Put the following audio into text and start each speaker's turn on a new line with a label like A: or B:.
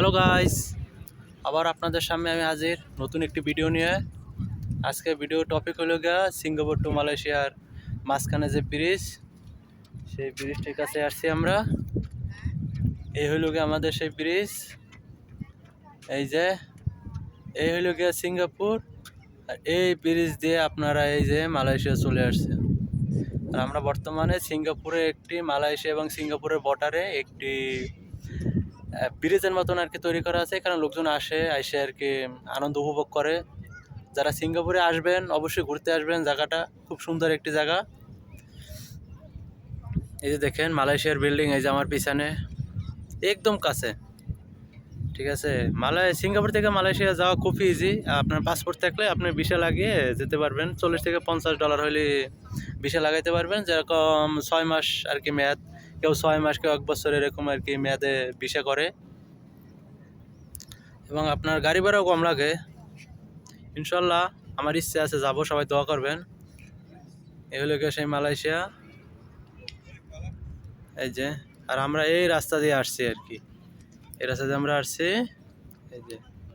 A: Hello guys আবার আপনাদের সামনে আমি হাজির। নতুন একটি ভিডিও নিয়ে। আজকে ভিডিও টপিক হলো গিয়া সিঙ্গাপুর টু মালয়েশিয়ার মাঝখানে যে ব্রিজ সেই ব্রিজটির কাছে আসছি আমরা। এই হইল গিয়ে আমাদের সেই ব্রিজ এই যে, এই হইল গিয়া সিঙ্গাপুর আর এই ব্রিজ দিয়ে আপনারা এই যে মালয়েশিয়া চলে আসছে আর আমরা বর্তমানে সিঙ্গাপুরে একটি মালয়েশিয়া এবং সিঙ্গাপুরের বর্ডারে একটি ব্রিজের মতন আর কি তৈরি করা আছে। এখানে লোকজন আসে এসে আর কি আনন্দ উপভোগ করে। যারা সিঙ্গাপুরে আসবেন, অবশ্যই ঘুরতে আসবেন। জায়গাটা খুব সুন্দর একটি জায়গা। এই যে দেখেন, মালয়েশিয়ার বিল্ডিং, এই যে আমার পিছনে। একদম কাছে। ঠিক আছে? মালয় সিঙ্গাপুর থেকে মালয়েশিয়া যাওয়া খুব ইজি আপনার পাসপোর্ট থাকলে আপনি ভিসা লাগিয়ে যেতে পারবেন। চল্লিশ থেকে পঞ্চাশ ডলার হলে ভিসা লাগাইতে পারবেন। যেরকম ছয় মাস আর কি মেয়াদ। কেউ ছয় মাস, কেউ এক বছর এরকম আর কি মেয়াদে ভিসা করে। এবং আপনার গাড়ি ভাড়াও কম লাগে। ইনশাল্লাহ আমার ইচ্ছে আছে যাব, সবাই দোয়া করবেন। এই হলো সেই মালয়েশিয়া। এই যে, আর আমরা এই রাস্তা দিয়ে আসছি আর কি। এই রাস্তা দিয়ে আমরা আসছি। এই যে।